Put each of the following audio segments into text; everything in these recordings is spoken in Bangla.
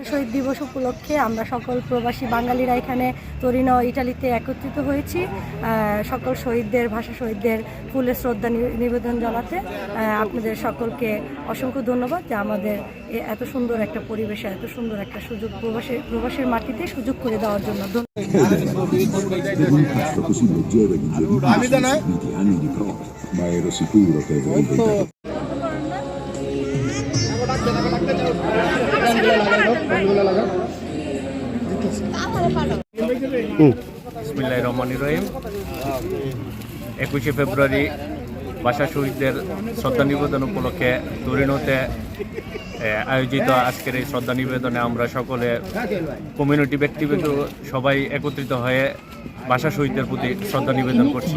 শহীদ দিবস উপলক্ষে আমরা সকল প্রবাসী বাঙালিরা এখানে তরিনো ইটালিতে একত্রিত হয়েছি। সকল শহীদদের ভাষা শহীদদের ফুলের শ্রদ্ধা নিবেদন জানাতে আপনাদের সকলকে অসংখ্য ধন্যবাদ যে আমাদের এ- এত সুন্দর একটা পরিবেশে এত সুন্দর একটা সুযোগ প্রবাসী প্রবাসের মাটিতে সুযোগ করে দেওয়ার জন্য ধন্যবাদ। রহিম। একুশে ফেব্রুয়ারি ভাষা শহীদদের শ্রদ্ধা নিবেদন উপলক্ষে তরিনোতে এ, আয়োজিত আজকের এই শ্রদ্ধা নিবেদনে আমরা সকলে কমিউনিটি ব্যক্তিবৃন্দ সবাই একত্রিত হয়ে ভাষা শহীদদের প্রতি শ্রদ্ধা নিবেদন করছি।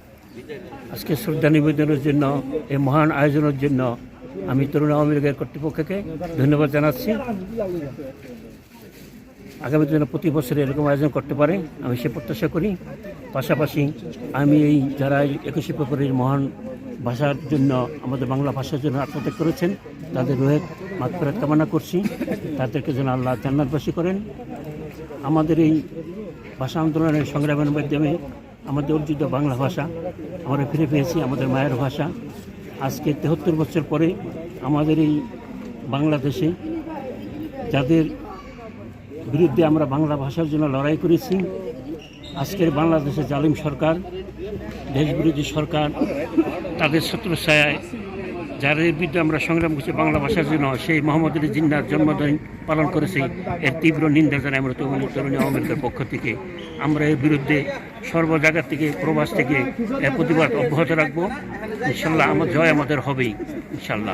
আজকে শ্রদ্ধা নিবেদনের জন্য, এই মহান আয়োজনের জন্য আমি তরুণ আওয়ামী লীগের কর্তৃপক্ষকে ধন্যবাদ জানাচ্ছি। আগামী দিনে প্রতি বছর এরকম আয়োজন করতে পারে, আমি সে প্রত্যাশা করি। পাশাপাশি আমি এই যারা একুশে ফেব্রুয়ারির মহান ভাষার জন্য, আমাদের বাংলা ভাষার জন্য আত্মত্যাগ করেছেন, তাদের রোহের মাতফেরাত কামনা করছি। তাদেরকে যেন আল্লাহ জান্নাতবাসী করেন। আমাদের এই ভাষা আন্দোলনের সংগ্রামের মাধ্যমে আমাদের অর্জিত বাংলা ভাষা, আমরা ফিরে পেয়েছি আমাদের মায়ের ভাষা। আজকে তেহত্তর বছর পরে আমাদের এই বাংলাদেশে যাদের বিরুদ্ধে আমরা বাংলা ভাষার জন্য লড়াই করেছি, আজকের বাংলাদেশের জালিম সরকার, দেশবিরোধী সরকার, তাদের ছত্রছায়ায় যাদের বিরুদ্ধে আমরা সংগ্রাম করছি বাংলা ভাষার জন্য, সেই মোহাম্মদ আলী জিন্নার জন্মদিন পালন করেছি, এর তীব্র নিন্দা জানাই আমরা তরুণ তরুণী আওয়ামী পক্ষ থেকে। আমরা এর বিরুদ্ধে সর্ব জায়গা থেকে, প্রবাস থেকে প্রতিবাদ অব্যাহত রাখব। ইনশাল্লাহ আমার জয় আমাদের হবেই, ইনশাল্লাহ।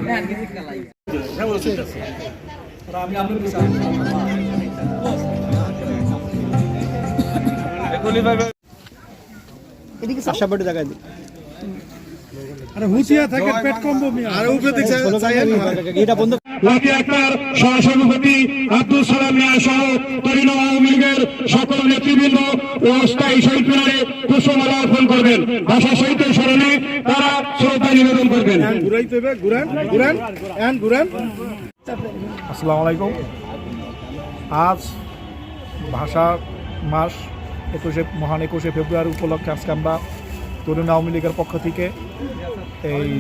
লাকি আক্তার সহসভাপতি আব্দুল সালাম মিয়া সহ তরিন আওয়ামী লীগের সকল নেতৃবৃন্দ ও স্থায়ী শহীদ মিনারে পুষ্পমালা অর্পণ করবেন। ভাষা শহীদের স্মরণে তারা শ্রদ্ধা নিবেদন করবেন। আসসালামু আলাইকুম। আজ ভাষা মাস একুশে মহান একুশে ফেব্রুয়ারি উপলক্ষে আজকে আমরা তরুণ আওয়ামী লীগের পক্ষ থেকে এই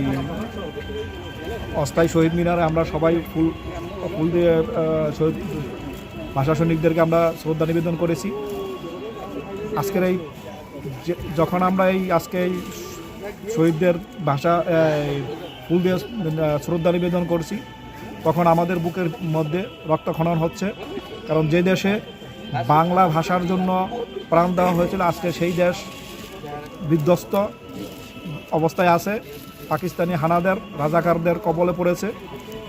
অস্থায়ী শহীদ মিনারে আমরা সবাই ফুল ফুল দিয়ে শহীদ, ভাষা সৈনিকদেরকে আমরা শ্রদ্ধা নিবেদন করেছি। আজকের এই যখন আমরা এই আজকে এই শহীদদের ভাষা ফুল দিয়ে শ্রদ্ধা নিবেদন করছি, তখন আমাদের বুকের মধ্যে রক্তক্ষরণ হচ্ছে। কারণ যে দেশে বাংলা ভাষার জন্য প্রাণ দেওয়া হয়েছিল, আজকে সেই দেশ বিধ্বস্ত অবস্থায় আছে। পাকিস্তানি হানাদের, রাজাকারদের কবলে পড়েছে।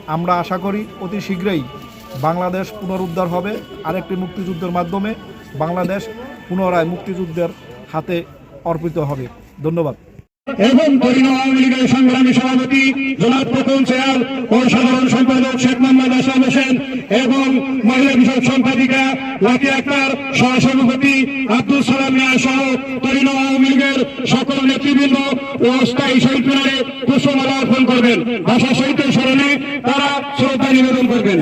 আমরা আশা করি অতি শীঘ্রই বাংলাদেশ পুনরুদ্ধার হবে। আরেকটি মুক্তিযুদ্ধের মাধ্যমে বাংলাদেশ পুনরায় মুক্তিযুদ্ধের হাতে অর্পিত হবে। ধন্যবাদ। এবং তরিন আওয়ামী লীগের সংগ্রামী সভাপতি জনাব প্রথম চেয়ার ও সাধারণ সম্পাদক শেখ মোহাম্মদ আসাম হোসেন এবং মহিলা বিষয়ক সম্পাদিকা লাকি আক্তার সহসভাপতি আব্দুল সালাম মিয়া সহ তরিন আওয়ামী লীগের সকল নেতৃবৃন্দ ও স্থায়ী শহীদ মিনারে পুষ্পমালা অর্পণ করবেন। ভাষা শহীদের স্মরণে তারা শ্রদ্ধা নিবেদন করবেন।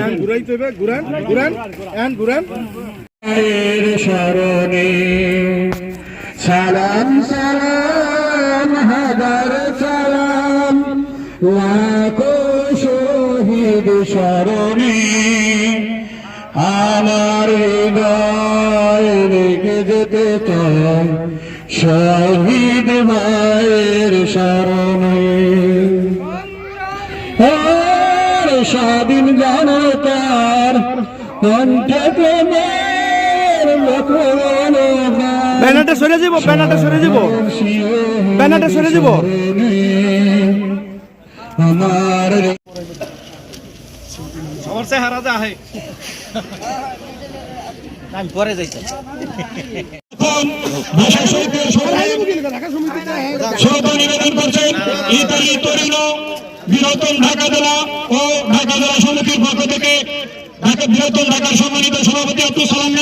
স্মরণে শহীদ মায়ের আর স্বাধীন জনতার কণ্ঠে প্রেমের লক্ষণ ব্যানারটা সরে যাব ব্যানারটা সরে যাব। ব্যানারটা সরে যাব। আমার এখন ভাষা শহীদদের সভায় শ্রদ্ধা নিবেদন ঢাকা জেলা ও ঢাকা জেলা সমিতির পক্ষ থেকে ঢাকা বৃহত্তম সম্মানিত সভাপতি আব্দুল সালাম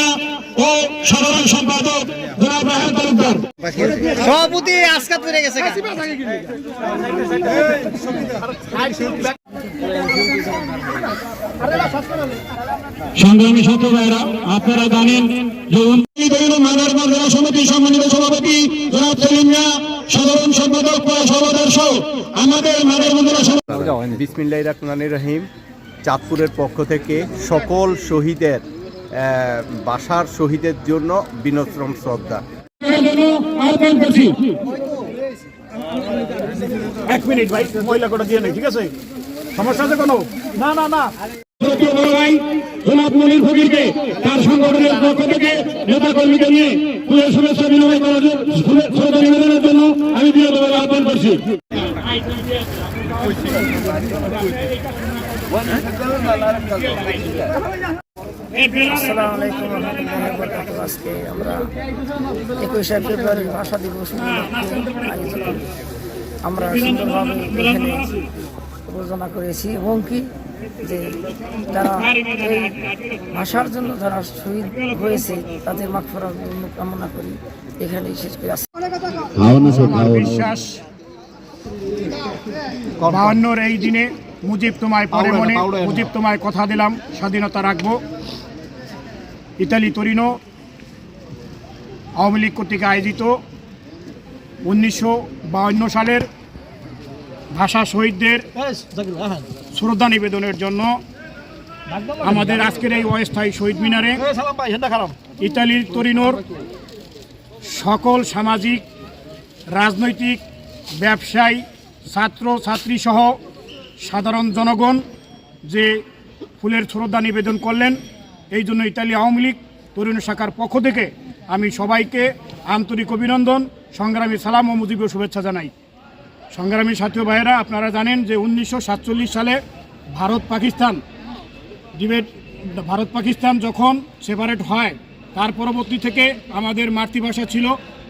ও সাধারণ সম্পাদক সভাপতি গেছে। সংগ্রামী ছাত্র ভাইরা আপনারা জানেন যে সমিতির সম্মানিত সভাপতি জনাব সেলিম সাধারণ সম্পাদক সভাদর্শ আমাদের বিসমিল্লাহ রহমানির রহিম। চাঁদপুরের পক্ষ থেকে সকল শহীদের বাসার শহীদের জন্য বিনশ্রম শ্রদ্ধা। আহ্বান করছি। এক মিনিট ভাই মহিলা কোটা দিয়ে নেই ঠিক আছে? সমস্যা আছে কোনো? না না না। ফকিরকে তার সংগঠনের পক্ষ থেকে নেতা কর্মীকে নিয়ে ফুলের শুভেচ্ছা বিনিময় করার শ্রদ্ধা নিবেদনের জন্য আমি বিরতভাবে আহ্বান করছি। আসসালামু আলাইকুম রহমতুল্লাহি আজকে আমরা একুশে ফেব্রুয়ারি ভাষা দিবস। আমরা সুন্দরভাবে এখানে ঘোষণা করেছি এবং কি যে যারা এই ভাষার জন্য যারা শহীদ হয়েছে তাদের মাগফিরাত কামনা করি। এখানেই শেষ করে আসছি বিশ্বাস বাহান্নর এই দিনে মুজিব তোমায় পরে মনে মুজিব তোমায় কথা দিলাম স্বাধীনতা রাখব। ইতালি তরিনো আওয়ামী লীগ কর্তৃক আয়োজিত উনিশশো সালের ভাষা শহীদদের শ্রদ্ধা নিবেদনের জন্য আমাদের আজকের এই অস্থায়ী শহীদ মিনারে ইতালির তরিনোর সকল সামাজিক রাজনৈতিক ব্যবসায়ী ছাত্র ছাত্রী সহ সাধারণ জনগণ যে ফুলের শ্রদ্ধা নিবেদন করলেন এই জন্য ইতালি আওয়ামী লীগ তরুণ শাখার পক্ষ থেকে আমি সবাইকে আন্তরিক অভিনন্দন সংগ্রামী সালাম ও মুজিব শুভেচ্ছা জানাই। সংগ্রামী সাথী ভাইয়েরা, আপনারা জানেন যে উনিশশো সাতচল্লিশ সালে ভারত পাকিস্তান ডিবেট, ভারত পাকিস্তান যখন সেপারেট হয়, তার পরবর্তী থেকে আমাদের মাতৃভাষা ছিল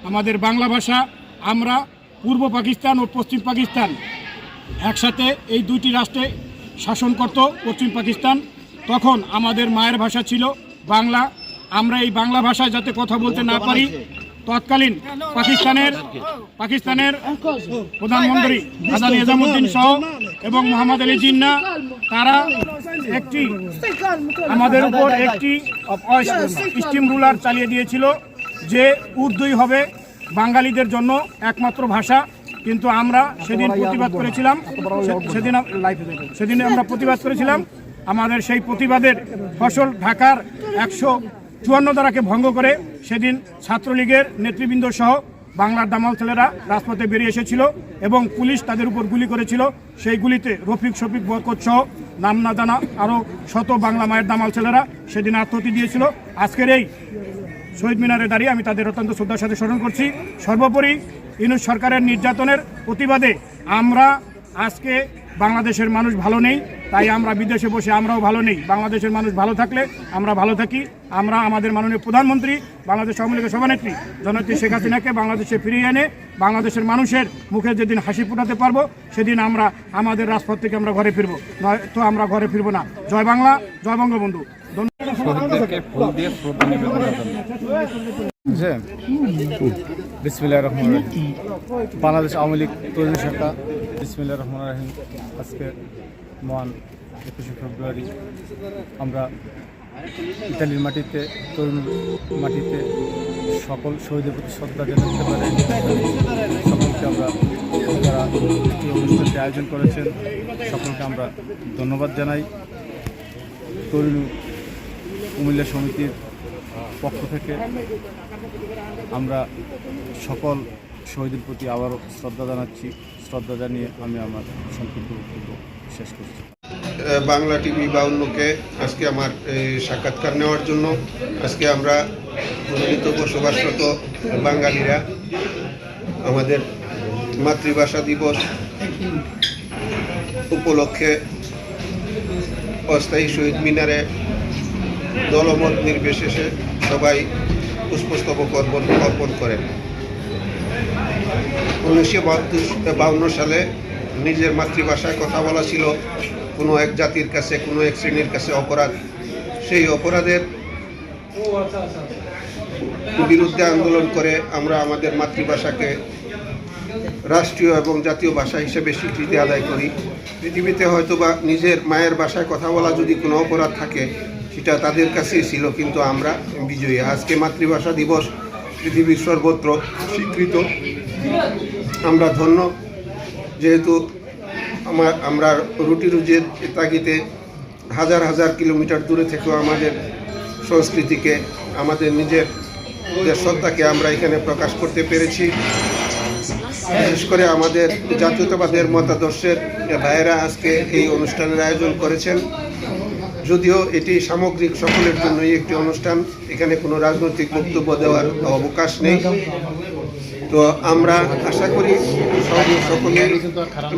আমাদের বাংলা ভাষা। আমরা পূর্ব পাকিস্তান ও পশ্চিম পাকিস্তান একসাথে এই দুইটি রাষ্ট্রে শাসন করত, পশ্চিম পাকিস্তান। তখন আমাদের মায়ের ভাষা ছিল বাংলা। আমরা এই বাংলা ভাষায় যাতে কথা বলতে না পারি তৎকালীন পাকিস্তানের পাকিস্তানের প্রধানমন্ত্রী আদাল নিজামুদ্দিন সহ এবং মোহাম্মদ আলী জিন্না, তারা একটি আমাদের উপর একটি স্টিম রুলার চালিয়ে দিয়েছিল যে উর্দুই হবে বাঙালিদের জন্য একমাত্র ভাষা। কিন্তু আমরা সেদিন প্রতিবাদ করেছিলাম সেদিন সেদিন আমরা প্রতিবাদ করেছিলাম। আমাদের সেই প্রতিবাদের ফসল ঢাকার একশো চুয়ান্ন ধারাকে ভঙ্গ করে সেদিন ছাত্রলীগের নেতৃবৃন্দ সহ বাংলার দামাল ছেলেরা রাজপথে বেরিয়ে এসেছিল এবং পুলিশ তাদের উপর গুলি করেছিল। সেই গুলিতে রফিক শফিক বরকত সহ নাম না জানা আরও শত বাংলা মায়ের দামাল ছেলেরা সেদিন আত্মহতি দিয়েছিল। আজকের এই শহীদ মিনারে দাঁড়িয়ে আমি তাদের অত্যন্ত শ্রদ্ধার সাথে স্মরণ করছি। সর্বোপরি ইনুস সরকারের নির্যাতনের প্রতিবাদে আমরা আজকে বাংলাদেশের মানুষ ভালো নেই। তাই আমরা বিদেশে বসে আমরাও ভালো নেই। বাংলাদেশের মানুষ ভালো থাকলে আমরা ভালো থাকি। আমরা আমাদের মাননীয় প্রধানমন্ত্রী বাংলাদেশ আওয়ামী লীগের সভানেত্রী জননেত্রী শেখ হাসিনাকে বাংলাদেশে ফিরিয়ে এনে বাংলাদেশের মানুষের মুখে যেদিন হাসি ফোটাতে পারব সেদিন আমরা আমাদের রাজপথ থেকে আমরা ঘরে ফিরবো। নয় তো আমরা ঘরে ফিরবো না। জয় বাংলা জয় বঙ্গবন্ধু। ধন্যবাদ শহীদদেরকে ফুল দিয়ে শ্রদ্ধা নিবেদনের জন্য বিসমিল্লাহ রহমান বাংলাদেশ আওয়ামী লীগ তরুণ শাখা বিসমিল্লাহ রহমান রহিম। আজকে মহান একুশে ফেব্রুয়ারি আমরা ইতালির মাটিতে, তরুণ মাটিতে সকল শহীদের প্রতি শ্রদ্ধা জানাতে পারে। সকলকে আমরা যারা এই অনুষ্ঠানটি আয়োজন করেছেন। সকলকে আমরা ধন্যবাদ জানাই। তরুণ কুমিল্লা সমিতির পক্ষ থেকে আমরা সকল শহীদের প্রতি আবারও শ্রদ্ধা জানাচ্ছি। শ্রদ্ধা জানিয়ে আমি আমার সংক্ষিপ্ত বক্তব্য শেষ করছি। বাংলা টিভি বা অন্যকে আজকে আমার সাক্ষাৎকার নেওয়ার জন্য আজকে আমরা প্রচলিত বসবাসরত বাঙালিরা আমাদের মাতৃভাষা দিবস উপলক্ষে অস্থায়ী শহীদ মিনারে দলমত নির্বিশেষে সবাই পুষ্পস্তবক অর্পণ অর্পণ করেন। উনিশশো বাউন্ন সালে নিজের মাতৃভাষায় কথা বলা ছিল। কোনো এক জাতির কাছে, কোনো এক শ্রেণির কাছে অপরাধ। সেই অপরাধের বিরুদ্ধে আন্দোলন করে আমরা আমাদের মাতৃভাষাকে রাষ্ট্রীয় এবং জাতীয় ভাষা হিসেবে স্বীকৃতি আদায় করি। পৃথিবীতে হয়তো বা নিজের মায়ের ভাষায় কথা বলা যদি কোনো অপরাধ থাকে, সেটা তাদের কাছেই ছিল, কিন্তু আমরা বিজয়ী। আজকে মাতৃভাষা দিবস পৃথিবীর সর্বত্র স্বীকৃত। আমরা ধন্য। যেহেতু আমার, আমরা রুটি রুজির তাগিতে হাজার হাজার কিলোমিটার দূরে থেকেও আমাদের সংস্কৃতিকে, আমাদের নিজের সত্তাকে আমরা এখানে প্রকাশ করতে পেরেছি। বিশেষ করে আমাদের জাতীয়তাবাদের মতাদর্শের ভাইয়েরা আজকে এই অনুষ্ঠানের আয়োজন করেছেন। যদিও এটি সামগ্রিক সকলের জন্যই একটি অনুষ্ঠান, এখানে কোনো রাজনৈতিক বক্তব্য দেওয়ার অবকাশ নেই। তো আমরা আশা করি সকলে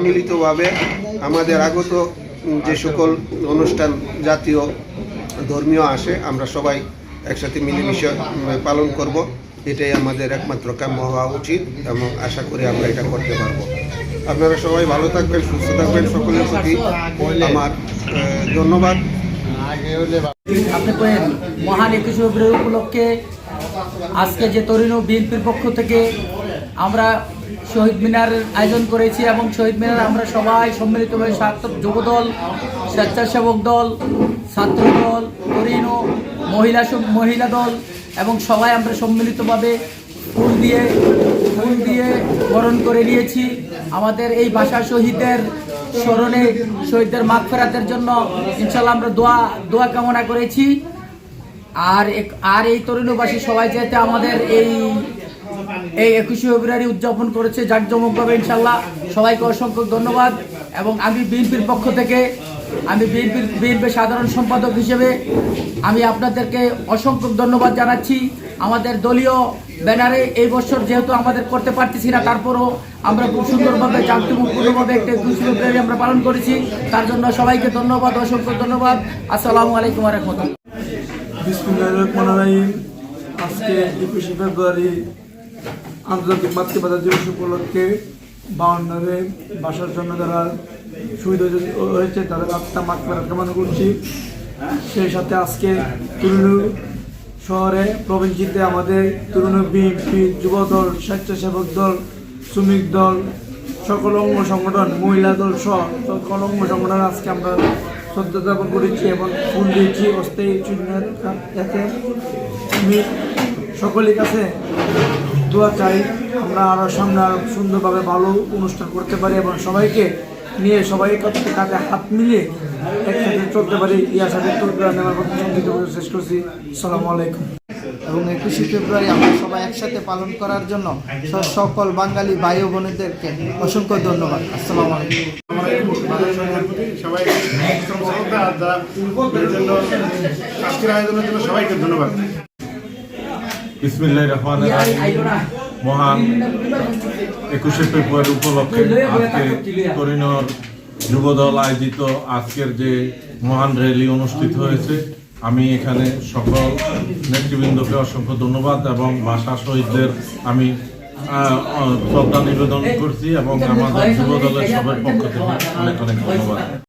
মিলিতভাবে আমাদের আগত যে সকল অনুষ্ঠান জাতীয় ধর্মীয় আসে, আমরা সবাই একসাথে মিলেমিশে পালন করব। এটাই আমাদের একমাত্র কাম্য হওয়া উচিত এবং আশা করি আমরা এটা করতে পারব। আপনারা সবাই ভালো থাকবেন, সুস্থ থাকবেন সকলের প্রতি। আমার ধন্যবাদ। আপনি মহান একুশে উপলক্ষে আজকে যে তরুণ বিএনপির পক্ষ থেকে আমরা শহীদ মিনারের আয়োজন করেছি এবং শহীদ মিনার আমরা সবাই সম্মিলিতভাবে ছাত্র যুবদল, স্বেচ্ছাসেবক দল ছাত্র দল তরুণ, মহিলা মহিলা দল এবং সবাই আমরা সম্মিলিতভাবে ফুল দিয়ে ফুল দিয়ে বরণ করে নিয়েছি। আমাদের এই ভাষা শহীদের স্মরণে, শহীদদের মাগ ফেরাতের জন্য ইনশাল্লাহ আমরা দোয়া দোয়া কামনা করেছি। আর আর এই তরুণবাসী সবাই যেতে আমাদের এই এই একুশে ফেব্রুয়ারি উদযাপন করেছে জাঁকজমকভাবে ইনশাল্লাহ। সবাইকে অসংখ্য ধন্যবাদ এবং আমি বিএনপির পক্ষ থেকে আমি বিএনপির বিএনপির সাধারণ সম্পাদক হিসেবে আমি আপনাদেরকে অসংখ্য ধন্যবাদ জানাচ্ছি। আমাদের দলীয় ব্যানারে এই বছর যেহেতু আমাদের করতে পারতেছি না, তারপরও আমরা খুব সুন্দরভাবে জাঁকজমকপূর্ণভাবে একটা একুশে ফেব্রুয়ারি আমরা পালন করেছি। তার জন্য সবাইকে ধন্যবাদ, অসংখ্য ধন্যবাদ। আসসালামু আলাইকুম রহমতুল্লাহ। বিসমুল্লাহ রহমান রাহিম। আজকে একুশে ফেব্রুয়ারি আন্তর্জাতিক উপলক্ষে বাউন্নারে ভাষার জন্য যারা হয়ে- হয়েছে করছি। সেই সাথে আজকে শহরে আমাদের তুরুনু বিএনপি যুবদল, স্বেচ্ছাসেবক দল, শ্রমিক দল, সকল অঙ্গ সংগঠন, মহিলা দল সহ সকল অঙ্গ সংগঠন আজকে আমরা শ্রদ্ধা করেছি এবং ফুল দিয়েছি, অস্থায়ী যাতে আমি সকলের কাছে দোয়া চাই, আমরা আরও সামনে আরও সুন্দরভাবে ভালো অনুষ্ঠান করতে পারি এবং সবাইকে নিয়ে সবাই কাছে কাঁধে হাত মিলিয়ে একসাথে চলতে পারি। এই আশা ব্যক্ত করে আমি আমার শেষ করছি। সালামু আলাইকুম। এবং একুশে ফেব্রুয়ারি আমরা সবাই একসাথে পালন করার জন্য সকল বাঙালি ভাই বোনেদেরকে অসংখ্য ধন্যবাদ। আসসালামু আলাইকুম। মহান একুশে ফেব্রুয়ারি উপলক্ষে আজকে করিনর যুবদল আয়োজিত আজকের যে মহান র্যালি অনুষ্ঠিত হয়েছে আমি এখানে সকল নেতৃবৃন্দকে অসংখ্য ধন্যবাদ এবং ভাষা শহীদদের আমি শ্রদ্ধা নিবেদন করছি এবং আমাদের যুবদলের সবার পক্ষ থেকে অনেক অনেক ধন্যবাদ।